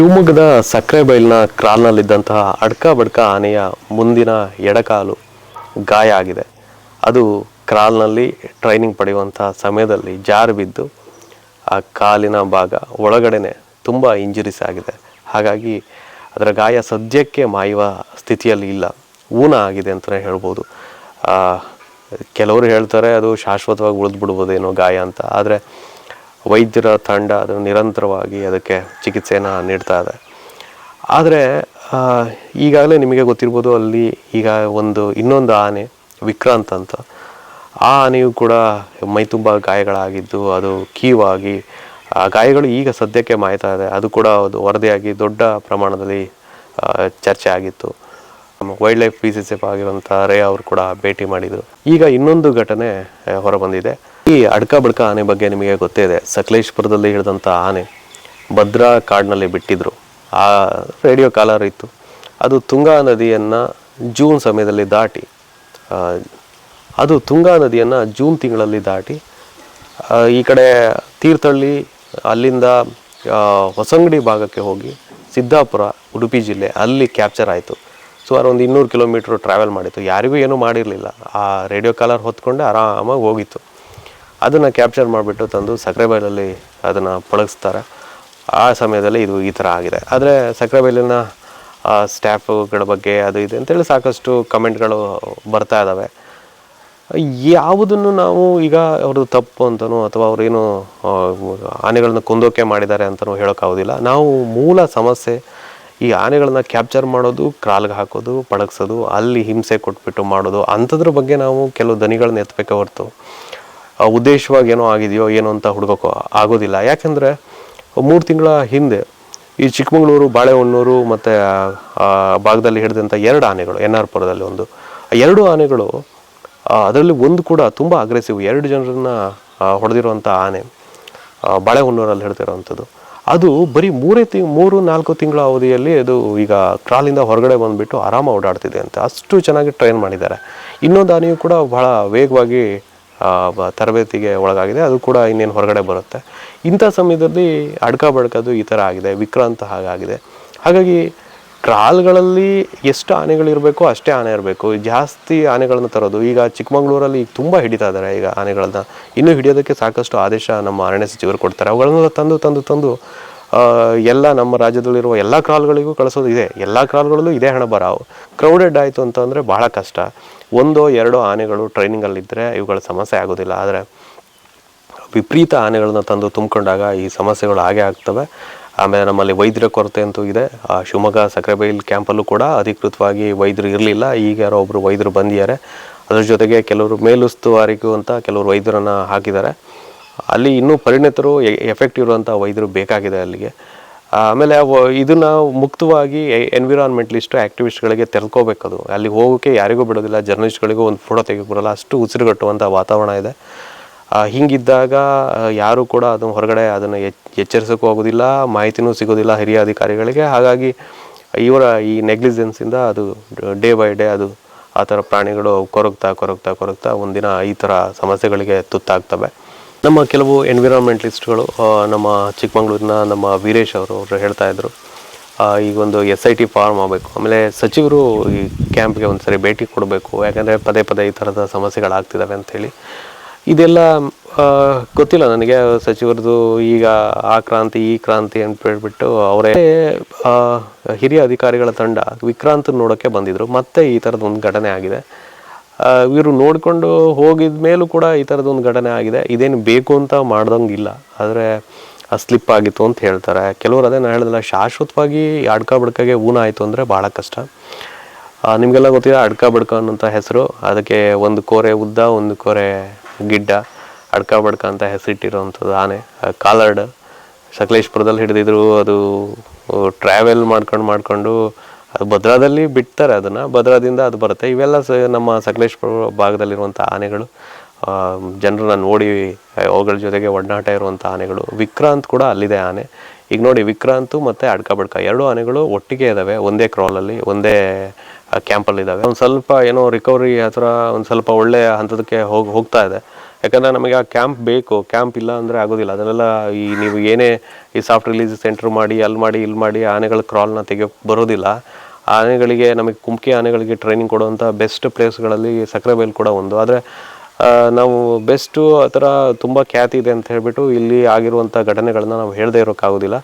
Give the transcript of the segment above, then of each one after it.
ಶಿವಮೊಗ್ಗದ ಸಕ್ಕರೆ ಬೈಲಿನ ಕ್ರಾಲ್ನಲ್ಲಿದ್ದಂತಹ ಅಡ್ಕ ಬಡ್ಕ ಆನೆಯ ಮುಂದಿನ ಎಡಕಾಲು ಗಾಯ ಆಗಿದೆ. ಅದು ಕ್ರಾಲ್ನಲ್ಲಿ ಟ್ರೈನಿಂಗ್ ಪಡೆಯುವಂತಹ ಸಮಯದಲ್ಲಿ ಜಾರು ಬಿದ್ದು, ಆ ಕಾಲಿನ ಭಾಗ ಒಳಗಡೆನೆ ತುಂಬ ಇಂಜುರೀಸ್ ಆಗಿದೆ. ಹಾಗಾಗಿ ಅದರ ಗಾಯ ಸದ್ಯಕ್ಕೆ ಮಾಯುವ ಸ್ಥಿತಿಯಲ್ಲಿ ಇಲ್ಲ. ಊನ ಆಗಿದೆ ಅಂತಲೇ ಹೇಳ್ಬೋದು. ಕೆಲವರು ಹೇಳ್ತಾರೆ ಅದು ಶಾಶ್ವತವಾಗಿ ಉಳಿದ್ಬಿಡ್ಬೋದೇನೋ ಗಾಯ ಅಂತ. ಆದರೆ ವೈದ್ಯರ ತಂಡ ಅದು ನಿರಂತರವಾಗಿ ಅದಕ್ಕೆ ಚಿಕಿತ್ಸೆಯನ್ನು ನೀಡ್ತಾ ಇದೆ. ಆದರೆ ಈಗಾಗಲೇ ನಿಮಗೆ ಗೊತ್ತಿರ್ಬೋದು ಅಲ್ಲಿ ಈಗ ಒಂದು ಇನ್ನೊಂದು ಆನೆ, ವಿಕ್ರಾಂತ್ ಅಂತ. ಆ ಆನೆಯೂ ಕೂಡ ಮೈ ತುಂಬ ಗಾಯಗಳಾಗಿದ್ದು ಅದು ಕೀವಾಗಿ, ಆ ಗಾಯಗಳು ಈಗ ಸದ್ಯಕ್ಕೆ ಮಾಯ್ತಾ ಇದೆ. ಅದು ಕೂಡ ಅದು ವರದಿಯಾಗಿ ದೊಡ್ಡ ಪ್ರಮಾಣದಲ್ಲಿ ಚರ್ಚೆ ಆಗಿತ್ತು. Wildlife P C F ಆಗಿರುವಂಥ ರೇ ಅವರು ಕೂಡ ಭೇಟಿ ಮಾಡಿದರು. ಈಗ ಇನ್ನೊಂದು ಘಟನೆ ಹೊರಬಂದಿದೆ. ಈ ಅಡ್ಕ ಬಡ್ಕ ಆನೆ ಬಗ್ಗೆ ನಿಮಗೆ ಗೊತ್ತೇ ಇದೆ. ಸಕಲೇಶ್ಪುರದಲ್ಲಿ ಹಿಡಿದಂಥ ಆನೆ ಭದ್ರಾ ಕಾಡಿನಲ್ಲಿ ಬಿಟ್ಟಿದ್ರು. ಆ ರೇಡಿಯೋ ಕಾಲರ್ ಇತ್ತು ಅದು ತುಂಗಾ ನದಿಯನ್ನು ಜೂನ್ ಸಮಯದಲ್ಲಿ ದಾಟಿ ಅದು ತುಂಗಾ ನದಿಯನ್ನು ಜೂನ್ ತಿಂಗಳಲ್ಲಿ ದಾಟಿ ಈ ಕಡೆ ತೀರ್ಥಹಳ್ಳಿ, ಅಲ್ಲಿಂದ ಹೊಸಂಗಡಿ ಭಾಗಕ್ಕೆ ಹೋಗಿ ಸಿದ್ದಾಪುರ, ಉಡುಪಿ ಜಿಲ್ಲೆ ಅಲ್ಲಿ ಕ್ಯಾಪ್ಚರ್ ಆಯಿತು. ಸುಮಾರು ಒಂದು ಇನ್ನೂರು ಕಿಲೋಮೀಟ್ರ್ ಟ್ರಾವೆಲ್ ಮಾಡಿತ್ತು. ಯಾರಿಗೂ ಏನೂ ಮಾಡಿರಲಿಲ್ಲ. ಆ ರೇಡಿಯೋ ಕಾಲರ್ ಹೊತ್ಕೊಂಡೆ ಆರಾಮಾಗಿ ಹೋಗಿತ್ತು. ಅದನ್ನು ಕ್ಯಾಪ್ಚರ್ ಮಾಡಿಬಿಟ್ಟು ತಂದು ಸಕ್ಕರೆ ಬೈಲಲ್ಲಿ ಅದನ್ನು ಪಳಗಿಸ್ತಾರೆ. ಆ ಸಮಯದಲ್ಲಿ ಇದು ಈ ಥರ ಆಗಿದೆ. ಆದರೆ ಸಕ್ಕರೆ ಬೈಲಿನ ಸ್ಟಾಫ್ಗಳ ಬಗ್ಗೆ ಅದು ಇದೆ ಅಂತೇಳಿ ಸಾಕಷ್ಟು ಕಮೆಂಟ್ಗಳು ಬರ್ತಾ ಇದ್ದಾವೆ ಯಾವುದನ್ನು ನಾವು ಈಗ ಅವ್ರದ್ದು ತಪ್ಪು ಅಂತನೋ ಅಥವಾ ಅವರೇನು ಆನೆಗಳನ್ನ ಕುಂದೋಕೆ ಮಾಡಿದ್ದಾರೆ ಅಂತಲೂ ಹೇಳೋಕ್ಕಾಗೋದಿಲ್ಲ ನಾವು ಮೂಲ ಸಮಸ್ಯೆ ಈ ಆನೆಗಳನ್ನ ಕ್ಯಾಪ್ಚರ್ ಮಾಡೋದು ಕ್ರಾಲ್ಗೆ ಹಾಕೋದು, ಪಳಗ್ಸೋದು, ಅಲ್ಲಿ ಹಿಂಸೆ ಕೊಟ್ಬಿಟ್ಟು ಮಾಡೋದು, ಅಂಥದ್ರ ಬಗ್ಗೆ ನಾವು ಕೆಲವು ದನಿಗಳನ್ನ ಎತ್ತಬೇಕೆ ಹೊರತು. ಉದ್ದೇಶವಾಗಿ ಏನೋ ಆಗಿದೆಯೋ, ಏನೋ ಅಂತ ಹುಡುಕೋಕೆ ಆಗೋದಿಲ್ಲ. ಯಾಕೆಂದರೆ ಮೂರು ತಿಂಗಳ ಹಿಂದೆ ಈ ಚಿಕ್ಕಮಗಳೂರು, ಬಾಳೆಹೊನ್ನೂರು ಮತ್ತು ಭಾಗದಲ್ಲಿ ಹಿಡಿದಂಥ ಎರಡು ಆನೆಗಳು, ಎನ್ ಆರ್ ಪುರದಲ್ಲಿ ಒಂದು ಎರಡು ಆನೆಗಳು ಅದರಲ್ಲಿ ಒಂದು ಕೂಡ ತುಂಬ ಅಗ್ರೆಸಿವ್ ಎರಡು ಜನರನ್ನ ಹೊಡೆದಿರುವಂಥ ಆನೆ ಬಾಳೆಹೊನ್ನೂರಲ್ಲಿ ಹಿಡ್ತಿರೋವಂಥದ್ದು ಅದು ಬರೀ ಮೂರೇ ತಿಂಗ್, ಮೂರು, ನಾಲ್ಕು ತಿಂಗಳ ಅವಧಿಯಲ್ಲಿ ಅದು ಈಗ ಕ್ರಾಲಿಂದ ಹೊರಗಡೆ ಬಂದುಬಿಟ್ಟು ಆರಾಮ ಓಡಾಡ್ತಿದೆ ಅಂತ. ಅಷ್ಟು ಚೆನ್ನಾಗಿ ಟ್ರೈನ್ ಮಾಡಿದ್ದಾರೆ. ಇನ್ನೊಂದು ಆನೆಯು ಕೂಡ ಬಹಳ ವೇಗವಾಗಿ ತರಬೇತಿಗೆ ಒಳಗಾಗಿದೆ. ಅದು ಕೂಡ ಇನ್ನೇನು ಹೊರಗಡೆ ಬರುತ್ತೆ. ಇಂಥ ಸಮಯದಲ್ಲಿ ಅಡ್ಕ ಬಡ್ಕದು ಈ ಥರ ಆಗಿದೆ. ವಿಕ್ರಾಂತ ಹಾಗಾಗಿದೆ. ಹಾಗಾಗಿ ಟ್ರಾಲ್ಗಳಲ್ಲಿ ಎಷ್ಟು ಆನೆಗಳಿರಬೇಕು ಅಷ್ಟೇ ಆನೆ ಇರಬೇಕು. ಜಾಸ್ತಿ ಆನೆಗಳನ್ನು ತರೋದು, ಈಗ ಚಿಕ್ಕಮಗಳೂರಲ್ಲಿ ಈಗ ತುಂಬ ಹಿಡಿತಾ ಇದ್ದಾರೆ ಈಗ ಆನೆಗಳನ್ನ. ಇನ್ನೂ ಹಿಡಿಯೋದಕ್ಕೆ ಸಾಕಷ್ಟು ಆದೇಶ ನಮ್ಮ ಅರಣ್ಯ ಸಚಿವರು ಕೊಡ್ತಾರೆ. ಅವುಗಳನ್ನೆಲ್ಲ ತಂದು ತಂದು ತಂದು ಎಲ್ಲ ನಮ್ಮ ರಾಜ್ಯದಲ್ಲಿರುವ ಎಲ್ಲ ಕ್ರಾಲ್ಗಳಿಗೂ ಕಳಿಸೋದು ಇದೆ. ಎಲ್ಲ ಕ್ರಾಲ್ಗಳಲ್ಲೂ ಇದೇ ಹಣ ಬರಾವು ಕ್ರೌಡೆಡ್ ಆಯಿತು ಅಂತಂದರೆ ಭಾಳ ಕಷ್ಟ. ಒಂದೋ ಎರಡೋ ಆನೆಗಳು ಟ್ರೈನಿಂಗಲ್ಲಿದ್ದರೆ ಇವುಗಳ ಸಮಸ್ಯೆ ಆಗೋದಿಲ್ಲ. ಆದರೆ ವಿಪರೀತ ಆನೆಗಳನ್ನ ತಂದು ತುಂಬಿಕೊಂಡಾಗ ಈ ಸಮಸ್ಯೆಗಳು ಹಾಗೆ ಆಗ್ತವೆ. ಆಮೇಲೆ ನಮ್ಮಲ್ಲಿ ವೈದ್ಯರ ಕೊರತೆ ಅಂತೂ ಇದೆ. ಆ, ಶಿವಮೊಗ್ಗ ಸಕ್ಕರೆಬೈಲ್ ಕ್ಯಾಂಪಲ್ಲೂ ಕೂಡ ಅಧಿಕೃತವಾಗಿ ವೈದ್ಯರು ಇರಲಿಲ್ಲ. ಈಗ ಯಾರೋ ಒಬ್ಬರು ವೈದ್ಯರು ಬಂದಿದ್ದಾರೆ. ಅದರ ಜೊತೆಗೆ ಕೆಲವರು ಮೇಲುಸ್ತುವಾರಿಗೂ ಅಂತ ಕೆಲವರು ವೈದ್ಯರನ್ನು ಹಾಕಿದ್ದಾರೆ. ಅಲ್ಲಿ ಇನ್ನೂ ಪರಿಣಿತರು ಎಫೆಕ್ಟ್ ಇರುವಂಥ ವೈದ್ಯರು ಬೇಕಾಗಿದೆ ಅಲ್ಲಿಗೆ. ಆಮೇಲೆ ಇದನ್ನು ಮುಕ್ತವಾಗಿ ಎನ್ವಿರಾನ್ಮೆಂಟಲಿಸ್ಟು ಆ್ಯಕ್ಟಿವಿಸ್ಟ್ಗಳಿಗೆ ಅದು ಅಲ್ಲಿ ಹೋಗೋಕ್ಕೆ ಯಾರಿಗೂ ಬಿಡೋದಿಲ್ಲ ಜರ್ನಲಿಸ್ಟ್ಗಳಿಗೂ ಒಂದು ಫೋಟೋ ತೆಗಿಯೋಕೆ ಬರಲ್ಲ ಅಷ್ಟು ಉಸಿರುಗಟ್ಟುವಂಥ ವಾತಾವರಣ ಇದೆ. ಹೀಗಿದ್ದಾಗ ಯಾರೂ ಕೂಡ ಅದನ್ನು ಹೊರಗಡೆ ಅದನ್ನು ಎಚ್ ಎಚ್ಚರಿಸೋಕ್ಕೂ ಆಗೋದಿಲ್ಲ, ಮಾಹಿತಿನೂ ಸಿಗೋದಿಲ್ಲ ಹಿರಿಯ ಅಧಿಕಾರಿಗಳಿಗೆ. ಹಾಗಾಗಿ ಇವರ ಈ ನೆಗ್ಲಿಜೆನ್ಸಿಂದ ಅದು ಡೇ ಬೈ ಡೇ ಅದು ಆ ಥರ ಪ್ರಾಣಿಗಳು ಕೊರಗ್ತಾ ಕೊರಗ್ತಾ ಕೊರಗ್ತಾ ಒಂದಿನ ಈ ಥರ ಸಮಸ್ಯೆಗಳಿಗೆ ತುತ್ತಾಗ್ತವೆ. ನಮ್ಮ ಕೆಲವು ಎನ್ವಿರಾನ್ಮೆಂಟಲಿಸ್ಟ್ಗಳು ನಮ್ಮ ಚಿಕ್ಕಮಗಳೂರಿನ ನಮ್ಮ ವೀರೇಶ್ ಅವರು ಅವರು ಹೇಳ್ತಾ ಇದ್ರು ಆ, ಈಗ ಒಂದು ಎಸ್ ಐ ಟಿ ಫಾರ್ಮ್ ಆಗಬೇಕು. ಆಮೇಲೆ ಸಚಿವರು ಈ ಕ್ಯಾಂಪ್ಗೆ ಒಂದು ಸರಿ ಭೇಟಿ ಕೊಡಬೇಕು. ಯಾಕಂದರೆ ಪದೇ ಪದೇ ಈ ಥರದ ಸಮಸ್ಯೆಗಳಾಗ್ತಿದ್ದಾವೆ ಅಂಥೇಳಿ ಇದೆಲ್ಲ ಗೊತ್ತಿಲ್ಲ ನನಗೆ ಸಚಿವರದು ಈಗ ಆ ಕ್ರಾಂತಿ ಈ ಕ್ರಾಂತಿ ಅಂತ ಹೇಳ್ಬಿಟ್ಟು ಅವರೇ ಹಿರಿಯ ಅಧಿಕಾರಿಗಳ ತಂಡ ವಿಕ್ರಾಂತ್ ನೋಡೋಕ್ಕೆ ಬಂದಿದ್ದರು ಮತ್ತೆ ಈ ಥರದ ಒಂದು ಘಟನೆ ಆಗಿದೆ. ಇವರು ನೋಡಿಕೊಂಡು ಹೋಗಿದ ಮೇಲೂ ಕೂಡ ಈ ಥರದ್ದು ಘಟನೆ ಆಗಿದೆ. ಇದೇನು ಬೇಕು ಅಂತ ಮಾಡ್ದಂಗಿಲ್ಲ. ಆದರೆ ಸ್ಲಿಪ್ ಆಗಿತ್ತು ಅಂತ ಹೇಳ್ತಾರೆ. ಕೆಲವರು ಅದೇ ನಾನು ಹೇಳಿದಲ್ಲ ಶಾಶ್ವತವಾಗಿ ಅಡ್ಕ ಬಡ್ಕಗೆ ಊನ ಆಯಿತು ಅಂದರೆ ಭಾಳ ಕಷ್ಟ. ಆ, ನಿಮಗೆಲ್ಲ ಗೊತ್ತಿದೆ ಅಡ್ಕ ಬಡ್ಕ ಅನ್ನೋಂಥ ಹೆಸರು. ಅದಕ್ಕೆ ಒಂದು ಕೋರೆ ಉದ್ದ ಒಂದು ಕೋರೆ ಗಿಡ್ಡ ಅಡ್ಕ ಬಡ್ಕ ಅಂತ ಹೆಸರಿಟ್ಟಿರೋವಂಥದ್ದು ಆನೆ. ಕಾಲರ್ಡ್. ಸಕಲೇಶ್ಪುರದಲ್ಲಿ ಹಿಡಿದಿದ್ರು ಅದು ಟ್ರಾವೆಲ್ ಮಾಡ್ಕೊಂಡು ಮಾಡ್ಕೊಂಡು ಅದು ಭದ್ರಾದಲ್ಲಿ ಬಿಡ್ತಾರೆ ಅದನ್ನು. ಭದ್ರಾದಿಂದ ಅದು ಬರುತ್ತೆ. ಇವೆಲ್ಲ ಸ ನಮ್ಮ ಸಕಲೇಶ್ಪುರ ಭಾಗದಲ್ಲಿರುವಂಥ ಆನೆಗಳು ಜನರನ್ನ ನೋಡಿ ಅವುಗಳ ಜೊತೆಗೆ ಒಡನಾಟ ಇರುವಂಥ ಆನೆಗಳು. ವಿಕ್ರಾಂತ್ ಕೂಡ ಅಲ್ಲಿದೆ ಆನೆ. ಈಗ ನೋಡಿ, ವಿಕ್ರಾಂತು ಮತ್ತು ಅಡ್ಕ ಬಡ್ಕ ಎರಡು ಆನೆಗಳು ಒಟ್ಟಿಗೆ ಇದ್ದಾವೆ ಒಂದೇ ಕ್ರಾಲಲ್ಲಿ ಒಂದೇ ಕ್ಯಾಂಪಲ್ಲಿದ್ದಾವೆ ಒಂದು ಸ್ವಲ್ಪ ಏನೋ ರಿಕವರಿ ಥರ ಒಂದು ಸ್ವಲ್ಪ ಒಳ್ಳೆಯ ಹಂತದಕ್ಕೆ ಹೋಗಿ, ಹೋಗ್ತಾ ಇದೆ. ಯಾಕಂದರೆ ನಮಗೆ ಆ ಕ್ಯಾಂಪ್ ಬೇಕು ಕ್ಯಾಂಪ್ ಇಲ್ಲ ಅಂದರೆ ಆಗೋದಿಲ್ಲ. ಅದನ್ನೆಲ್ಲ ಈ ನೀವು ಏನೇ ಈ ಸಾಫ್ಟ್ ರಿಲೀಸ್ ಸೆಂಟರ್ ಮಾಡಿ, ಅಲ್ಲಿ ಮಾಡಿ, ಇಲ್ಲಿ ಮಾಡಿ ಆನೆಗಳ ಕ್ರಾಲ್ನ ತೆಗೆ ಬರೋದಿಲ್ಲ. ಆನೆಗಳಿಗೆ ನಮಗೆ ಕುಮ್ಕಿ ಆನೆಗಳಿಗೆ ಟ್ರೈನಿಂಗ್ ಕೊಡುವಂಥ ಬೆಸ್ಟ್ ಪ್ಲೇಸ್ಗಳಲ್ಲಿ ಸಕ್ಕರೆಬೈಲು ಕೂಡ ಒಂದು. ಆದರೆ ನಾವು ಬೆಸ್ಟು ಆ ಥರ ತುಂಬ ಖ್ಯಾತಿ ಇದೆ ಅಂತ ಹೇಳಿಬಿಟ್ಟು ಇಲ್ಲಿ ಆಗಿರುವಂಥ ಘಟನೆಗಳನ್ನ ನಾವು ಹೇಳದೇ ಇರೋಕ್ಕಾಗೋದಿಲ್ಲ.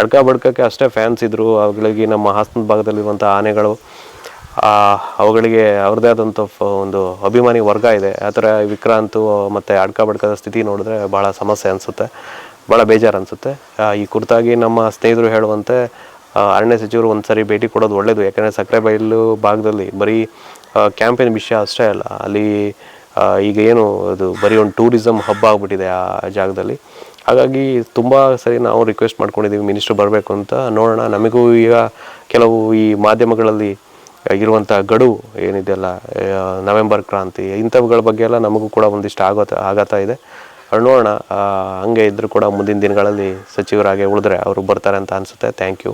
ಅಡ್ಕ ಬಡ್ಕಕ್ಕೆ ಅಷ್ಟೇ ಫ್ಯಾನ್ಸ್ ಇದ್ದರು ಅವುಗಳಿಗೆ ನಮ್ಮ ಹಾಸನ ಭಾಗದಲ್ಲಿರುವಂಥ ಆನೆಗಳು ಅವುಗಳಿಗೆ ಅವ್ರದ್ದೇ ಆದಂಥ ಒಂದು ಅಭಿಮಾನಿ ವರ್ಗ ಇದೆ. ಆ ಥರ ವಿಕ್ರಾಂತು ಮತ್ತು ಅಡ್ಕ ಬಡ್ಕದ ಸ್ಥಿತಿ ನೋಡಿದ್ರೆ ಭಾಳ ಸಮಸ್ಯೆ ಅನಿಸುತ್ತೆ. ಭಾಳ ಬೇಜಾರು ಅನಿಸುತ್ತೆ. ಈ ಕುರಿತಾಗಿ ನಮ್ಮ ಸ್ನೇಹಿತರು ಹೇಳುವಂತೆ ಅರಣ್ಯ ಸಚಿವರು ಒಂದು ಸರಿ ಭೇಟಿ ಕೊಡೋದು ಒಳ್ಳೆಯದು ಯಾಕಂದರೆ ಸಕ್ಕರೆಬೈಲು ಭಾಗದಲ್ಲಿ ಬರೀ ಕ್ಯಾಂಪೇನ್ ವಿಷಯ ಅಷ್ಟೇ ಅಲ್ಲ, ಅಲ್ಲಿ ಈಗ ಏನು ಅದು ಬರೀ ಒಂದು ಟೂರಿಸಮ್ ಹಬ್ ಆಗಿಬಿಟ್ಟಿದೆ ಆ ಜಾಗದಲ್ಲಿ. ಹಾಗಾಗಿ ತುಂಬ ಸರಿ ನಾವು ರಿಕ್ವೆಸ್ಟ್ ಮಾಡ್ಕೊಂಡಿದ್ದೀವಿ, ಮಿನಿಸ್ಟ್ರ್ ಬರಬೇಕು ಅಂತ. ನೋಡೋಣ, ನಮಗೂ ಈಗ ಕೆಲವು ಈ ಮಾಧ್ಯಮಗಳಲ್ಲಿ ಇರುವಂಥ ಗಡುವು ಏನಿದೆಯಲ್ಲ ನವೆಂಬರ್ ಕ್ರಾಂತಿ, ಇಂಥವುಗಳ ಬಗ್ಗೆ ಎಲ್ಲ ನಮಗೂ ಕೂಡ ಒಂದಿಷ್ಟು ಆಗೋತ ಆಗತ್ತಾ ಇದೆ. ನೋಡೋಣ ಹಂಗೆ ಇದ್ದರೂ ಕೂಡ ಮುಂದಿನ ದಿನಗಳಲ್ಲಿ ಸಚಿವರಾಗಿ ಉಳಿದ್ರೆ ಅವರು ಬರ್ತಾರೆ ಅಂತ ಅನಿಸುತ್ತೆ. Thank you